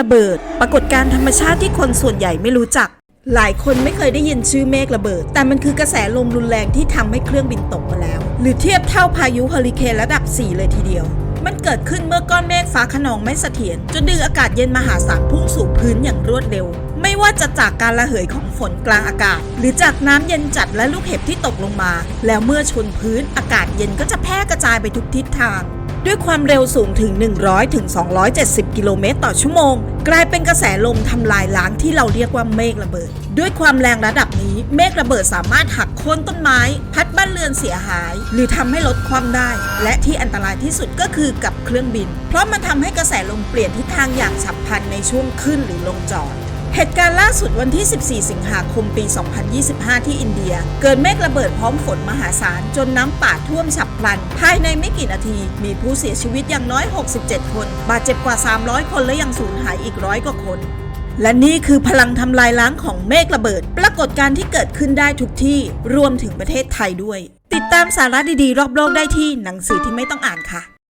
ระเบิด ปรากฏการธรรมชาติที่คนส่วนใหญ่ไม่รู้จัก หลายคนไม่เคยได้ยินชื่อเมฆระเบิด แต่มันคือกระแสลมรุนแรงที่ทำให้เครื่องบินตกมาแล้ว หรือเทียบเท่าพายุเฮอริเคนระดับ 4 เลยทีเดียว มันเกิดขึ้นเมื่อก้อนเมฆฟ้าขนองไม่เสถียรจนดึงอากาศเย็นมหาศาลพุ่งสู่พื้นอย่างรวดเร็ว ไม่ว่าจะจากการระเหยของฝนกลางอากาศ หรือจากน้ำเย็นจัดและลูกเห็บที่ตกลงมา แล้วเมื่อชนพื้นอากาศเย็นก็จะแพร่กระจายไปทุกทิศทาง ด้วยความเร็วสูงถึง 100ถึง270กิโลเมตรต่อชั่วโมง กลายเป็นกระแสลมทำลายล้างที่เราเรียกว่าเมฆระเบิด ด้วยความแรงระดับนี้ เมฆระเบิดสามารถหักโค่นต้นไม้ พัดบ้านเรือนเสียหาย หรือทำให้รถคว่ำได้ และที่อันตรายที่สุดก็คือกับเครื่องบิน เพราะมันทำให้กระแสลมเปลี่ยนทิศทางอย่างฉับพลันในช่วงขึ้นหรือลงจอด เหตุการณ์ล่าสุดวันที่ 14 สิงหาคม ปี 2025 ที่อินเดีย เกิดเมฆระเบิดพร้อมฝนมหาศาล จนน้ำป่าท่วมฉับพลัน ภายในไม่กี่นาที มีผู้เสียชีวิตอย่างน้อย 67 คน บาดเจ็บกว่า 300 คนและยังสูญหายอีกร้อยกว่าคน และนี่คือพลังทำลายล้างของเมฆระเบิด ปรากฏการณ์ที่เกิดขึ้นได้ทุกที่ รวมถึงประเทศไทยด้วย ติดตามสาระดีๆ รอบโลกได้ที่หนังสือที่ไม่ต้องอ่านค่ะ